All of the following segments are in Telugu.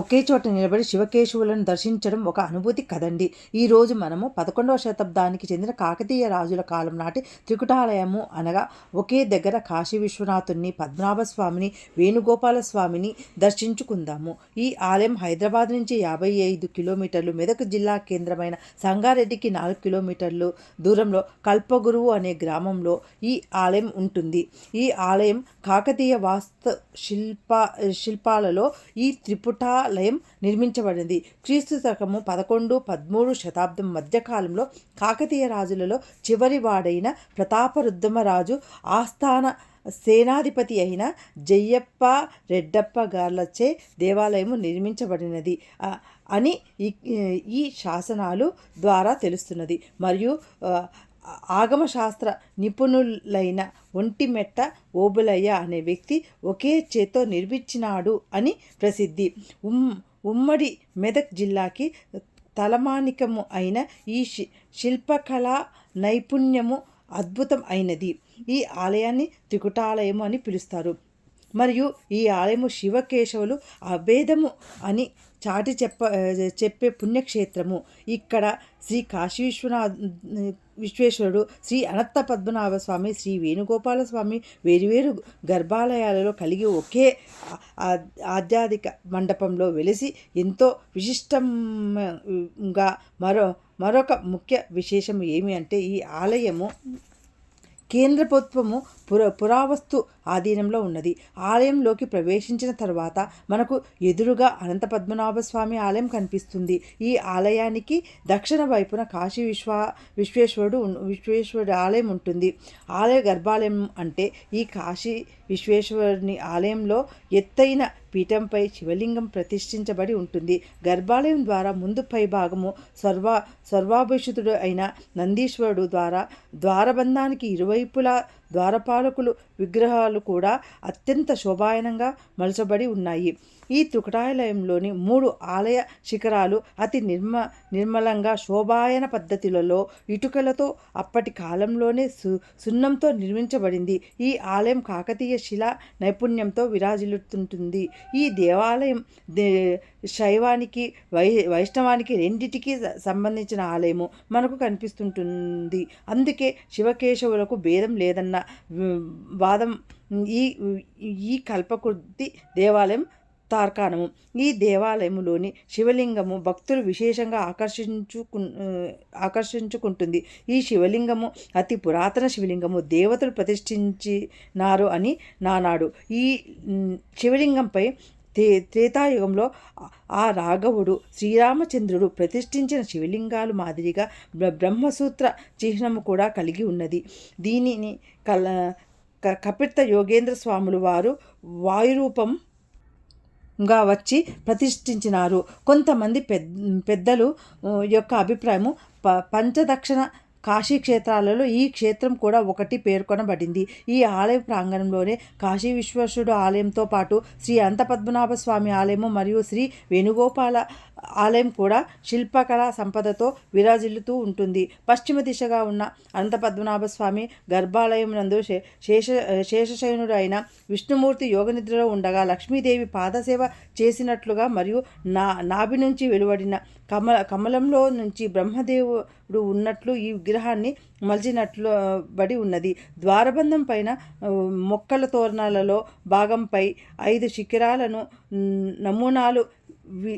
ఒకే చోట నిలబడి శివకేశవులను దర్శించడం ఒక అనుభూతి కదండి. ఈరోజు మనము పదకొండవ శతాబ్దానికి చెందిన కాకతీయ రాజుల కాలం నాటి త్రికుటాలయము అనగా ఒకే దగ్గర కాశీ విశ్వనాథుని పద్మనాభ స్వామిని వేణుగోపాల స్వామిని దర్శించుకుందాము. ఈ ఆలయం హైదరాబాద్ నుంచి యాభై ఐదు కిలోమీటర్లు మెదక్ జిల్లా కేంద్రమైన సంగారెడ్డికి నాలుగు కిలోమీటర్లు దూరంలో కల్పగురువు అనే గ్రామంలో ఈ ఆలయం ఉంటుంది. ఈ ఆలయం కాకతీయ వాస్తు శిల్ప శిల్పాలలో ఈ దేవాలయం నిర్మించబడింది. క్రీస్తు శకము పదకొండు పదమూడు శతాబ్దం మధ్యకాలంలో కాకతీయ రాజులలో చివరివాడైన ప్రతాపరుద్రమరాజు ఆస్థాన సేనాధిపతి అయిన జయ్యప్ప రెడ్డప్ప గార్లచే దేవాలయము నిర్మించబడినది. అని ఈ శాసనాలు ద్వారా తెలుస్తున్నది. మరియు ఆగమశాస్త్ర నిపుణులైన ఒంటిమెట్ట ఓబులయ్య అనే వ్యక్తి ఒకే చేత్తో నిర్మించినాడు అని ప్రసిద్ధి. ఉమ్ ఉమ్మడి మెదక్ జిల్లాకి తలమానికము అయిన ఈ శి శిల్పకళా నైపుణ్యము అద్భుతం అయినది. ఈ ఆలయాన్ని త్రికుటాలయము అని పిలుస్తారు. మరియు ఈ ఆలయము శివకేశవులు అభేదము అని చాటి చెప్ప చెప్పే పుణ్యక్షేత్రము. ఇక్కడ శ్రీ కాశీ విశ్వనాథ్ విశ్వేశ్వరుడు శ్రీ అనంత పద్మనాభ స్వామి శ్రీ వేణుగోపాల స్వామి వేరువేరు గర్భాలయాలలో కలిగి ఒకే ఆధ్యాత్మిక మండపంలో వెలిసి ఎంతో విశిష్టంగా మరో మరొక ముఖ్య విశేషం ఏమి అంటే ఈ ఆలయము కేంద్ర ప్రభుత్వము పుర పురావస్తు ఆధీనంలో ఉన్నది. ఆలయంలోకి ప్రవేశించిన తర్వాత మనకు ఎదురుగా అనంత పద్మనాభ స్వామి ఆలయం కనిపిస్తుంది. ఈ ఆలయానికి దక్షిణ వైపున కాశీ విశ్వ విశ్వేశ్వరుడు విశ్వేశ్వరుడు ఆలయం ఉంటుంది. ఆలయ గర్భాలయం అంటే ఈ కాశీ విశ్వేశ్వరుని ఆలయంలో ఎత్తైన పీఠంపై శివలింగం ప్రతిష్ఠించబడి ఉంటుంది. గర్భాలయం ద్వారా ముందు పై భాగము సర్వ సర్వాభిషితుడు అయిన నందీశ్వరుడు ద్వారా ద్వారబంధానికి ఇరువైపులా ద్వారపాలకులు విగ్రహాలు కూడా అత్యంత శోభాయనంగా మలచబడి ఉన్నాయి. ఈ త్రికుటాలయంలోని మూడు ఆలయ శిఖరాలు అతి నిర్మ నిర్మలంగా శోభాయన పద్ధతులలో ఇటుకలతో అప్పటి కాలంలోనే సు సున్నంతో నిర్మించబడింది. ఈ ఆలయం కాకతీయ శిలా నైపుణ్యంతో విరాజిల్లుతుంటుంది. ఈ దేవాలయం శైవానికి వై వైష్ణవానికి రెండిటికి సంబంధించిన ఆలయము మనకు కనిపిస్తుంటుంది. అందుకే శివకేశవులకు భేదం లేదన్న వాదం ఈ ఈ కల్పకృతి దేవాలయం తార్కాణము. ఈ దేవాలయములోని శివలింగము భక్తులు విశేషంగా ఆకర్షించుకు ఆకర్షించుకుంటుంది. ఈ శివలింగము అతి పురాతన శివలింగము. దేవతలు ప్రతిష్ఠించినారు అని నానాడు. ఈ శివలింగంపై తే త్రేతాయుగంలో ఆ- రాఘవుడు శ్రీరామచంద్రుడు ప్రతిష్ఠించిన శివలింగాలు మాదిరిగా బ్ర- బ్రహ్మసూత్ర చిహ్నము కూడా కలిగి ఉన్నది. దీనిని కల క- యోగేంద్ర స్వాములు వారు వాయురూపం గా వచ్చి ప్రతిష్ఠించినారు. కొంతమంది పెద్ద పెద్దలు యొక్క అభిప్రాయము ప పంచదక్షిణ కాశీ క్షేత్రాలలో ఈ క్షేత్రం కూడా ఒకటి పేర్కొనబడింది. ఈ ఆలయ ప్రాంగణంలోనే కాశీ విశ్వేశ్వరుడు ఆలయంతో పాటు శ్రీ అంతపద్మనాభ స్వామి ఆలయము మరియు శ్రీ వేణుగోపాల ఆలయం కూడా శిల్పకళా సంపదతో విరాజిల్లుతూ ఉంటుంది. పశ్చిమ దిశగా ఉన్న అనంత పద్మనాభ స్వామి గర్భాలయం నందు శేష శేషశయనుడు అయిన విష్ణుమూర్తి యోగనిద్రలో ఉండగా లక్ష్మీదేవి పాదసేవ చేసినట్లుగా మరియు నా నాభి నుంచి వెలువడిన కమల కమలంలో నుంచి బ్రహ్మదేవుడు ఉన్నట్లు ఈ విగ్రహాన్ని మలిచినట్లు బడి ఉన్నది. ద్వారబంధం పైన మొక్కల తోరణాలలో భాగంపై ఐదు శిఖరాలను నమూనాలు వి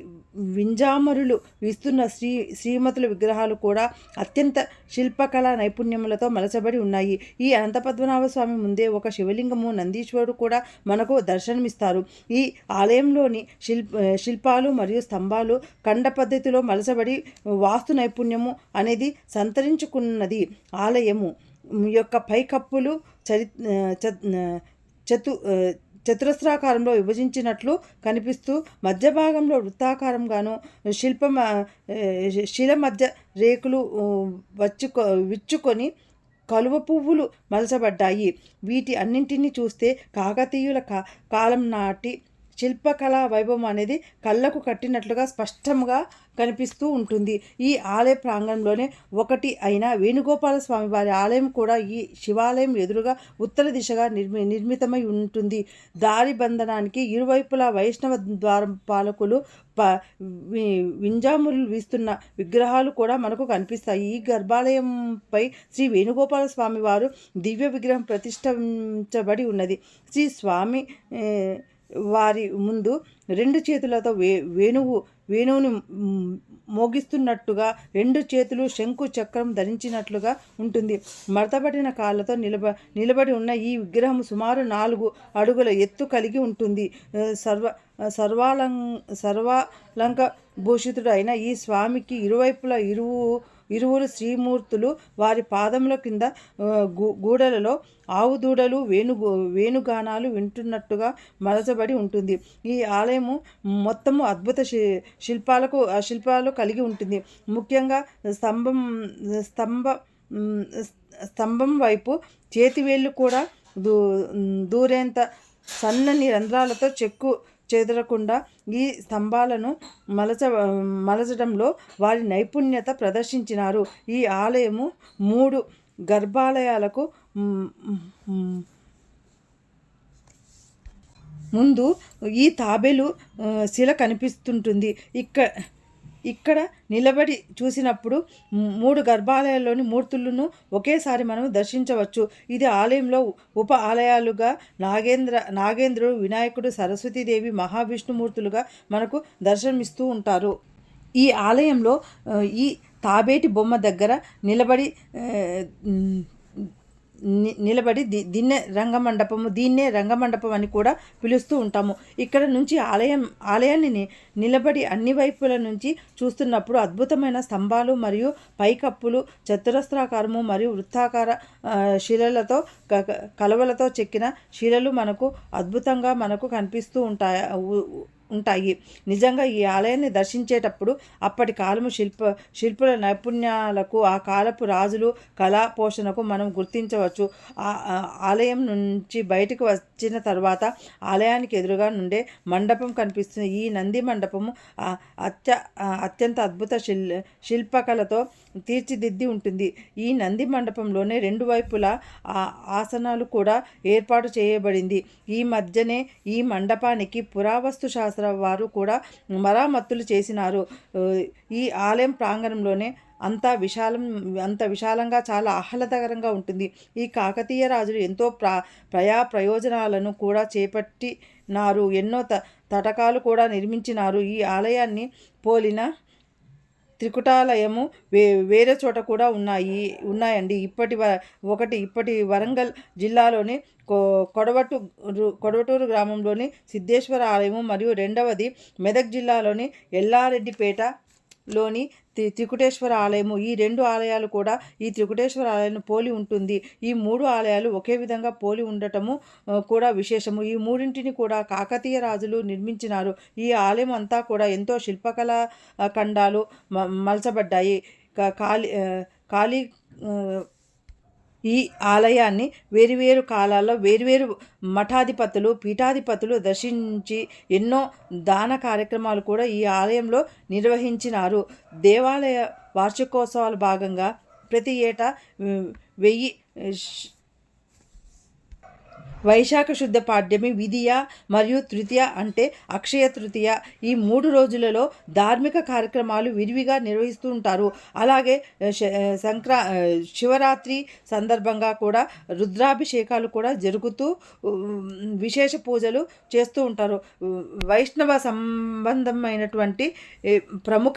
వింజామరులు వీస్తున్న శ్రీ శ్రీమతుల విగ్రహాలు కూడా అత్యంత శిల్పకళా నైపుణ్యములతో మలచబడి ఉన్నాయి. ఈ అనంతపద్మనాభ స్వామి ముందే ఒక శివలింగము నందీశ్వరుడు కూడా మనకు దర్శనమిస్తారు. ఈ ఆలయంలోని శిల్ప శిల్పాలు మరియు స్తంభాలు ఖండ పద్ధతిలో మలచబడి వాస్తు నైపుణ్యము అనేది సంతరించుకున్నది. ఆలయము యొక్క పైకప్పులు చరి చతు చతురస్రాకారంలో విభజించినట్లు కనిపిస్తూ మధ్య భాగంలో వృత్తాకారంగాను శిల్పం శిల మధ్య రేకులు వచ్చుకొ విచ్చుకొని కలువ పువ్వులు మలచబడ్డాయి. వీటి అన్నింటినీ చూస్తే కాకతీయుల కా కాలం నాటి శిల్పకళా వైభవం అనేది కళ్ళకు కట్టినట్లుగా స్పష్టంగా కనిపిస్తూ ఉంటుంది. ఈ ఆలయ ప్రాంగణంలోనే ఒకటి అయిన వేణుగోపాల స్వామి వారి ఆలయం కూడా ఈ శివాలయం ఎదురుగా ఉత్తర దిశగా నిర్మి నిర్మితమై ఉంటుంది. దారి బంధనానికి ఇరువైపులా వైష్ణవ ద్వారపాలకులు ప వి- వింజాములు వీస్తున్న విగ్రహాలు కూడా మనకు కనిపిస్తాయి. ఈ గర్భాలయంపై శ్రీ వేణుగోపాల స్వామి వారు దివ్య విగ్రహం ప్రతిష్ఠించబడి ఉన్నది. శ్రీ స్వామి వారి ముందు రెండు చేతులతో వే వేణువు వేణువుని మోగిస్తున్నట్టుగా రెండు చేతులు శంకు చక్రం ధరించినట్లుగా ఉంటుంది. మడతబడిన కాళ్ళతో నిలబ నిలబడి ఉన్న ఈ విగ్రహం సుమారు నాలుగు అడుగుల ఎత్తు కలిగి ఉంటుంది. సర్వ సర్వాలం సర్వాలంక భూషితుడు అయిన ఈ స్వామికి ఇరువైపులా ఇరువు ఇరువురు శ్రీమూర్తులు వారి పాదముల కింద గూడలలో ఆవు దూడలు వేణు వేణుగానాలు వింటున్నట్టుగా మలచబడి ఉంటుంది. ఈ ఆలయము మొత్తము అద్భుత శి- శిల్పాలకు ఆ శిల్పాలు కలిగి ఉంటుంది. ముఖ్యంగా స్తంభం స్తంభ స్తంభం వైపు చేతివేళ్ళు కూడా దూ దూరేంత సన్నని రంధ్రాలతో చెక్కు చెదరకుండా ఈ స్తంభాలను మలచ మలచడంలో వారి నైపుణ్యత ప్రదర్శించినారు. ఈ ఆలయము మూడు గర్భాలయాలకు ముందు ఈ తాబేలు శిల కనిపిస్తుంటుంది. ఇక్క ఇక్కడ నిలబడి చూసినప్పుడు మూడు గర్భాలయాల్లోని మూర్తులను ఒకేసారి మనం దర్శించవచ్చు. ఇది ఆలయంలో ఉప ఆలయాలుగా నాగేంద్ర నాగేంద్రుడు వినాయకుడు సరస్వతీదేవి మహావిష్ణుమూర్తులుగా మనకు దర్శనమిస్తూ ఉంటారు. ఈ ఆలయంలో ఈ తాబేటి బొమ్మ దగ్గర నిలబడి నిలబడి ది దీన్నే రంగమండపము దీన్నే రంగమండపం అని కూడా పిలుస్తూ ఉంటాము. ఇక్కడ నుంచి ఆలయం ఆలయాన్ని నిలబడి అన్ని వైపుల నుంచి చూస్తున్నప్పుడు అద్భుతమైన స్తంభాలు మరియు పైకప్పులు చతురస్రాకారము మరియు వృత్తాకార శిలలతో క- కలవలతో చెక్కిన శిలలు మనకు అద్భుతంగా మనకు కనిపిస్తూ ఉంటాయి ఉంటాయి. నిజంగా ఈ ఆలయాన్ని దర్శించేటప్పుడు అప్పటి కాలము శిల్ప శిల్పుల నైపుణ్యాలకు ఆ కాలపు రాజులు కళా పోషణకు మనం గుర్తించవచ్చు. ఆ ఆలయం నుంచి బయటకు వచ్చిన తర్వాత ఆలయానికి ఎదురుగా నుండే మండపం కనిపిస్తుంది. ఈ నంది మండపము అత్య అత్యంత అద్భుత శిల్ శిల్పకళతో తీర్చిదిద్ది ఉంటుంది. ఈ నంది మండపంలోనే రెండు వైపులా ఆసనాలు కూడా ఏర్పాటు చేయబడింది. ఈ మధ్యనే ఈ మండపానికి పురావస్తు శాస్త్ర వారు కూడా మరామత్తులు చేసినారు. ఈ ఆలయం ప్రాంగణంలోనే అంత విశాలం అంత విశాలంగా చాలా ఆహ్లాదకరంగా ఉంటుంది. ఈ కాకతీయ రాజులు ఎంతో ప్రా ప్రయా ప్రయోజనాలను కూడా చేపట్టినారు. ఎన్నో త తటకాలు కూడా నిర్మించినారు. ఈ ఆలయాన్ని పోలిన త్రికుటాలయము వే వేరే చోట కూడా ఉన్నాయి ఉన్నాయండి. ఇప్పటి వ ఒకటి ఇప్పటి వరంగల్ జిల్లాలోని కొ కొడవటూరు కొడవటూరు గ్రామంలోని సిద్ధేశ్వర ఆలయము మరియు రెండవది మెదక్ జిల్లాలోని ఎల్లారెడ్డిపేట లోని త్రికుటేశ్వర ఆలయము. ఈ రెండు ఆలయాలు కూడా ఈ త్రికుటేశ్వర ఆలయాన్ని పోలి ఉంటుంది. ఈ మూడు ఆలయాలు ఒకే విధంగా పోలి ఉండటము కూడా విశేషము. ఈ మూడింటిని కూడా కాకతీయ రాజులు నిర్మించినారు. ఈ ఆలయం అంతా కూడా ఎంతో శిల్పకళా ఖండాలు మ- మలచబడ్డాయి. కాళీ కాళీ ఈ ఆలయాన్ని వేరువేరు కాలాల్లో వేరువేరు మఠాధిపతులు పీఠాధిపతులు దర్శించి ఎన్నో దాన కార్యక్రమాలు కూడా ఈ ఆలయంలో నిర్వహించినారు. దేవాలయ వార్షికోత్సవాల భాగంగా ప్రతి ఏటా వెయ్యి వైశాఖ శుద్ధ పాడ్యమి విధియ మరియు తృతీయ అంటే అక్షయ తృతీయ ఈ మూడు రోజులలో ధార్మిక కార్యక్రమాలు విరివిగా నిర్వహిస్తూ ఉంటారు. అలాగే శ- సంక్రా శివరాత్రి సందర్భంగా కూడా రుద్రాభిషేకాలు కూడా జరుగుతూ విశేష పూజలు చేస్తూ ఉంటారు. వైష్ణవ సంబంధమైనటువంటి ప్రముఖ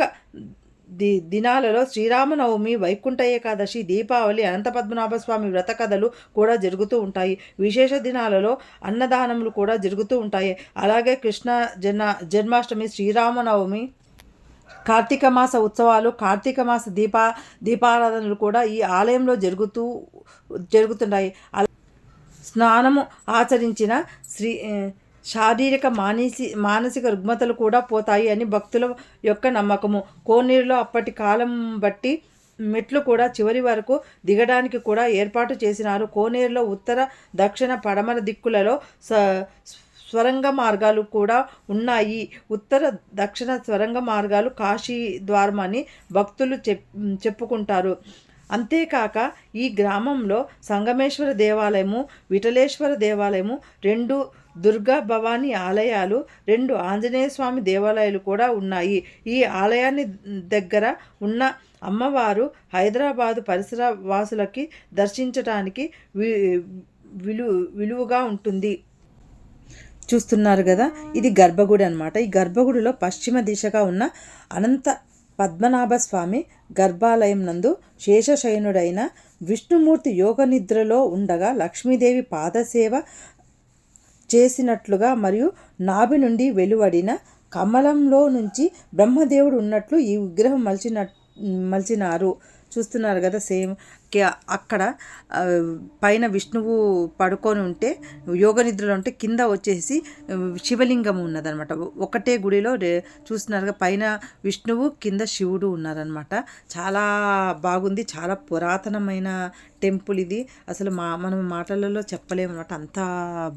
ది దినాలలో శ్రీరామనవమి వైకుంఠ ఏకాదశి దీపావళి అనంత పద్మనాభ స్వామి వ్రత కథలు కూడా జరుగుతూ ఉంటాయి. విశేష దినాలలో అన్నదానములు కూడా జరుగుతూ ఉంటాయి. అలాగే కృష్ణ జన్మ జన్మాష్టమి శ్రీరామనవమి కార్తీక మాస ఉత్సవాలు కార్తీక మాస దీపా దీపారాధనలు కూడా ఈ ఆలయంలో జరుగుతూ జరుగుతున్నాయి స్నానము ఆచరించిన శ్రీ శారీరక మానసి మానసిక రుగ్మతలు కూడా పోతాయి అని భక్తుల యొక్క నమ్మకము. కోనేరులో అప్పటి కాలం బట్టి మెట్లు కూడా చివరి వరకు దిగడానికి కూడా ఏర్పాటు చేసినారు. కోనేరులో ఉత్తర దక్షిణ పడమర దిక్కులలో స స్వరంగ మార్గాలు కూడా ఉన్నాయి. ఉత్తర దక్షిణ స్వరంగ మార్గాలు కాశీ ద్వారం అని భక్తులు చెప్ చెప్పుకుంటారు. అంతేకాక ఈ గ్రామంలో సంగమేశ్వర దేవాలయము విఠలేశ్వర దేవాలయము రెండు దుర్గా భవానీ ఆలయాలు రెండు ఆంజనేయ స్వామి దేవాలయాలు కూడా ఉన్నాయి. ఈ ఆలయాన్ని దగ్గర ఉన్న అమ్మవారు హైదరాబాదు పరిసర వాసులకి దర్శించడానికి వి విలు విలువగా ఉంటుంది. చూస్తున్నారు కదా? ఇది గర్భగుడి అనమాట ఈ గర్భగుడిలో పశ్చిమ దిశగా ఉన్న అనంత పద్మనాభ స్వామి గర్భాలయం నందు శేషశయనుడైన విష్ణుమూర్తి యోగ నిద్రలో ఉండగా లక్ష్మీదేవి పాదసేవ చేసినట్లుగా మరియు నాభి నుండి వెలువడిన కమలంలో నుంచి బ్రహ్మదేవుడు ఉన్నట్లు ఈ విగ్రహం మలిచిన మలిచినారు. చూస్తున్నారు కదా సేమ్. అక్కడ పైన విష్ణువు పడుకొని ఉంటే యోగ నిద్రలో ఉంటే కింద వచ్చేసి శివలింగం ఉన్నదనమాట. ఒకటే గుడిలో చూస్తున్నారుగా పైన విష్ణువు కింద శివుడు ఉన్నారనమాట. చాలా బాగుంది చాలా పురాతనమైన టెంపుల్ ఇది. అసలు మా మనం మాటలలో చెప్పలేము అనమాట అంత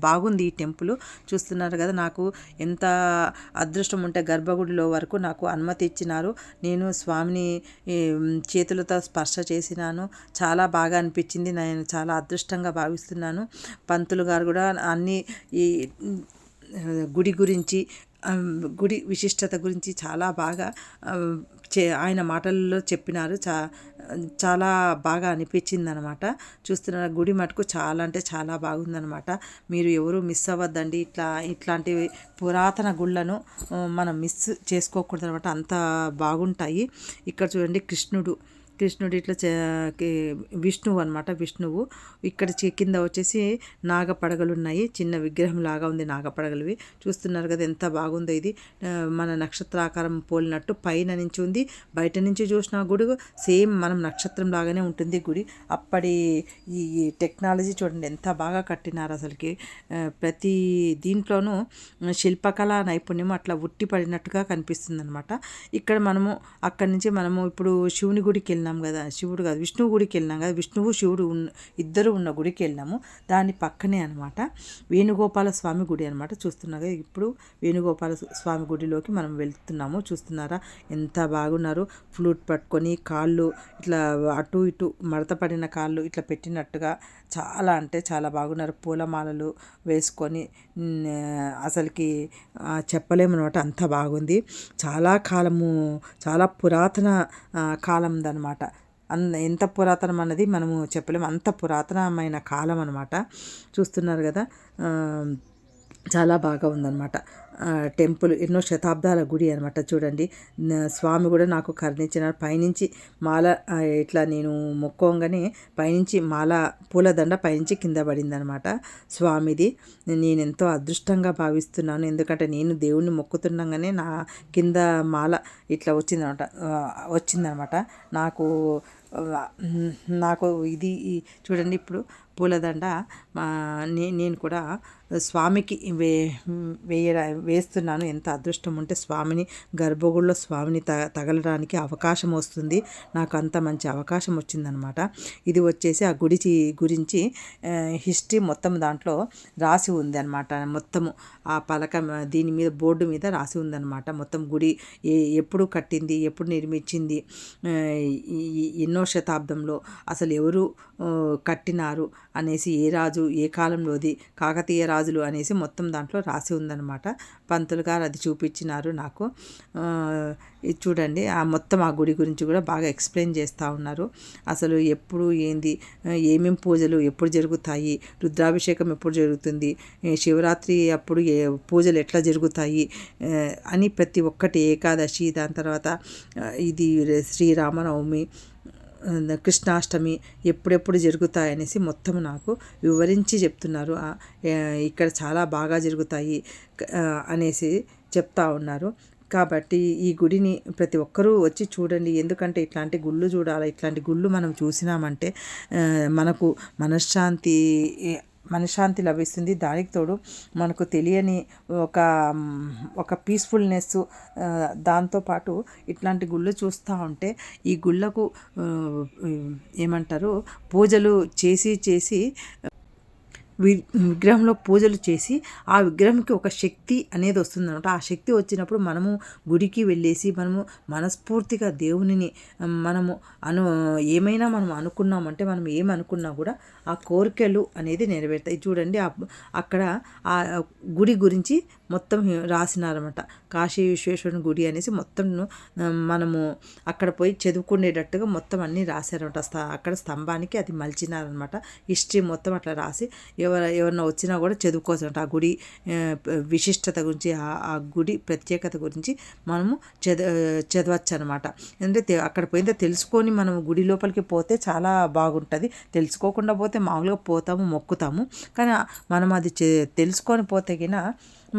బాగుంది ఈ టెంపుల్. చూస్తున్నారు కదా నాకు ఎంత అదృష్టం ఉంటే గర్భగుడిలో వరకు నాకు అనుమతి ఇచ్చినారు. నేను స్వామిని చేతులతో స్పర్శ చేసినాను. చాలా బాగా అనిపించింది. నేను చాలా అదృష్టంగా భావిస్తున్నాను. పంతులు గారు కూడా అన్ని ఈ గుడి గురించి గుడి విశిష్టత గురించి చాలా బాగా చే ఆయన మాటల్లో చెప్పినారు. చా చాలా బాగా అనిపించింది అనమాట చూస్తున్న గుడి మటుకు చాలా అంటే చాలా బాగుందనమాట. మీరు ఎవరు మిస్ అవ్వద్దండి. ఇట్లా ఇట్లాంటి పురాతన గుళ్ళను మనం మిస్ చేసుకోకూడదు అనమాట అంత బాగుంటాయి. ఇక్కడ చూడండి కృష్ణుడు. కృష్ణుడు ఇట్లా విష్ణువు అనమాట విష్ణువు. ఇక్కడ కింద వచ్చేసి నాగపడగలు ఉన్నాయి చిన్న విగ్రహం లాగా ఉంది నాగపడగలివి. చూస్తున్నారు కదా ఎంత బాగుందో ఇది. మన నక్షత్రాకారం పోలినట్టు పైన నుంచి ఉంది. బయట నుంచి చూసిన గుడి సేమ్ మనం నక్షత్రం లాగానే ఉంటుంది గుడి. అప్పటి ఈ టెక్నాలజీ చూడండి ఎంత బాగా కట్టినారు అసలుకి. ప్రతి దీంట్లోనూ శిల్పకళ నైపుణ్యం అట్లా ఉట్టి పడినట్టుగా కనిపిస్తుంది అనమాట ఇక్కడ మనము అక్కడి నుంచి మనము ఇప్పుడు శివుని గుడికి వెళ్ళిన వెళ్ళినాం కదా శివుడు కాదు విష్ణువు గుడికి వెళ్ళినాం కదా విష్ణువు శివుడు ఉన్న ఇద్దరు ఉన్న గుడికి వెళ్ళినాము. దాని పక్కనే అనమాట వేణుగోపాల స్వామి గుడి అనమాట చూస్తున్నాగా ఇప్పుడు వేణుగోపాల స్వామి గుడిలోకి మనం వెళ్తున్నాము. చూస్తున్నారా? ఎంత బాగున్నారు. ఫ్లూట్ పట్టుకొని కాళ్ళు ఇట్లా అటు ఇటు మడత పడిన కాళ్ళు ఇట్లా పెట్టినట్టుగా చాలా అంటే చాలా బాగున్నారు. పూలమాలలు వేసుకొని అసలుకి చెప్పలేమనమాట అంత బాగుంది. చాలా కాలము చాలా పురాతన కాలందనమాట అన్ ఎంత పురాతనం అన్నది మనము చెప్పలేము. అంత పురాతనమైన కాలం అనమాట చూస్తున్నారు కదా చాలా బాగా ఉందన్నమాట. టెంపుల్ ఎన్నో శతాబ్దాల గుడి అనమాట చూడండి స్వామి కూడా నాకు కరుణించిన పైనుంచి మాల ఇట్లా నేను మొక్కోగానే పైనుంచి మాల పూలదండ పైనుంచి కింద పడిందనమాట స్వామిది. నేను ఎంతో అదృష్టంగా భావిస్తున్నాను. ఎందుకంటే నేను దేవుణ్ణి మొక్కుతుండగానే నా కింద మాల ఇట్లా వచ్చిందనమాట వచ్చిందనమాట నాకు నాకు ఇది చూడండి ఇప్పుడు పూలదండ నేను కూడా స్వామికి వే వేయ వేస్తున్నాను. ఎంత అదృష్టం ఉంటే స్వామిని గర్భగుడిలో స్వామిని త తగలడానికి అవకాశం వస్తుంది. నాకు అంత మంచి అవకాశం వచ్చిందనమాట. ఇది వచ్చేసి ఆ గుడి గురించి హిస్టరీ మొత్తం దాంట్లో రాసి ఉంది అనమాట మొత్తము ఆ పలక దీని మీద బోర్డు మీద రాసి ఉందన్నమాట మొత్తం గుడి ఎప్పుడు కట్టింది ఎప్పుడు నిర్మించింది ఎన్నో శతాబ్దంలో అసలు ఎవరు కట్టినారు అనేసి ఏ రాజు ఏ కాలంలోది కాకతీయ రాజులు అనేసి మొత్తం దాంట్లో రాసి ఉందన్నమాట. పంతులు గారు అది చూపించినారు నాకు. ఇది చూడండి ఆ మొత్తం ఆ గుడి గురించి కూడా బాగా ఎక్స్ప్లెయిన్ చేస్తూ ఉన్నారు. అసలు ఎప్పుడు ఏంది ఏమేం పూజలు ఎప్పుడు జరుగుతాయి రుద్రాభిషేకం ఎప్పుడు జరుగుతుంది శివరాత్రి అప్పుడు ఏ పూజలు ఎట్లా జరుగుతాయి అని ప్రతి ఒక్కటి ఏకాదశి దాని తర్వాత ఇది శ్రీరామనవమి కృష్ణాష్టమి ఎప్పుడెప్పుడు జరుగుతాయనేసి మొత్తం నాకు వివరించి చెప్తున్నారు. ఇక్కడ చాలా బాగా జరుగుతాయి అనేసి చెప్తా ఉన్నారు. కాబట్టి ఈ గుడిని ప్రతి ఒక్కరూ వచ్చి చూడండి. ఎందుకంటే ఇట్లాంటి గుళ్ళు చూడాలి ఇట్లాంటి గుళ్ళు మనం చూసినామంటే మనకు మనశ్శాంతి మనశ్శాంతి లభిస్తుంది. దానికి తోడు మనకు తెలియని ఒక ఒక పీస్ఫుల్నెస్ దాంతోపాటు ఇట్లాంటి గుళ్ళు చూస్తూ ఉంటే ఈ గుళ్ళకు ఏమంటారు పూజలు చేసి చేసి వి- విగ్రహంలో పూజలు చేసి ఆ విగ్రహంకి ఒక శక్తి అనేది వస్తుందన్నమాట. ఆ శక్తి వచ్చినప్పుడు మనము గుడికి వెళ్ళేసి మనము మనస్ఫూర్తిగా దేవునిని మనము అను ఏమైనా మనం అనుకున్నామంటే మనం ఏమనుకున్నా కూడా ఆ కోరికలు అనేది నెరవేరుతాయి. చూడండి అక్కడ ఆ గుడి గురించి మొత్తం రాసినారన్నమాట. కాశీ విశ్వేశ్వరుని గుడి అనేసి మొత్తం మనము అక్కడ పోయి చదువుకునేటట్టుగా మొత్తం అన్నీ రాశారన్నమాట. అక్కడ స్తంభానికి అది మలిచినారనమాట హిస్టరీ మొత్తం అట్లా రాసి ఎవరు ఎవరన్నా వచ్చినా కూడా చదువుకోవచ్చు అంట ఆ గుడి విశిష్టత గురించి ఆ గుడి ప్రత్యేకత గురించి మనము చద చదవచ్చు అనమాట ఎందుకంటే అక్కడ పోయితే తెలుసుకొని మనం గుడి లోపలికి పోతే చాలా బాగుంటుంది. తెలుసుకోకుండా పోతే మామూలుగా పోతాము మొక్కుతాము. కానీ మనం అది తెలుసుకొని పోతే గిన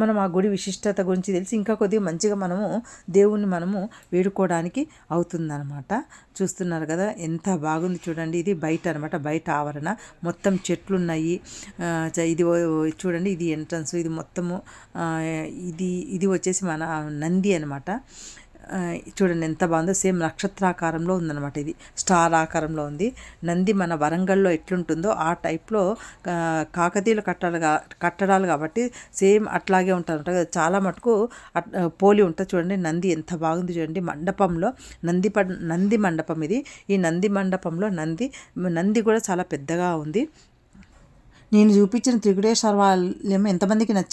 మనం ఆ గుడి విశిష్టత గురించి తెలిసి ఇంకా కొద్దిగా మంచిగా మనము దేవుణ్ణి మనము వేడుకోవడానికి అవుతుందన్నమాట. చూస్తున్నారు కదా ఎంత బాగుంది చూడండి. ఇది బయట అనమాట బయట ఆవరణ. మొత్తం చెట్లు ఉన్నాయి ఇది చూడండి ఇది ఎంట్రన్స్. ఇది మొత్తము ఇది ఇది వచ్చేసి మన నంది అనమాట చూడండి ఎంత బాగుందో. సేమ్ నక్షత్రాకారంలో ఉందన్నమాట ఇది. స్టార్ ఆకారంలో ఉంది. నంది మన వరంగల్లో ఎట్లుంటుందో ఆ టైప్లో కాకతీయులు కాకతీయుల కట్టడాలు కట్టడాలు కాబట్టి సేమ్ అట్లాగే ఉంటారు చాలా మటుకు అట్- పోలి ఉంటుంది. చూడండి నంది ఎంత బాగుంది చూడండి మండపంలో. నంది ప నంది మండపం ఇది. ఈ నంది మండపంలో నంది నంది కూడా చాలా పెద్దగా ఉంది. నేను చూపించిన త్రిగుడేశ్వర ఆలయం ఎంతమందికి నచ్చింది?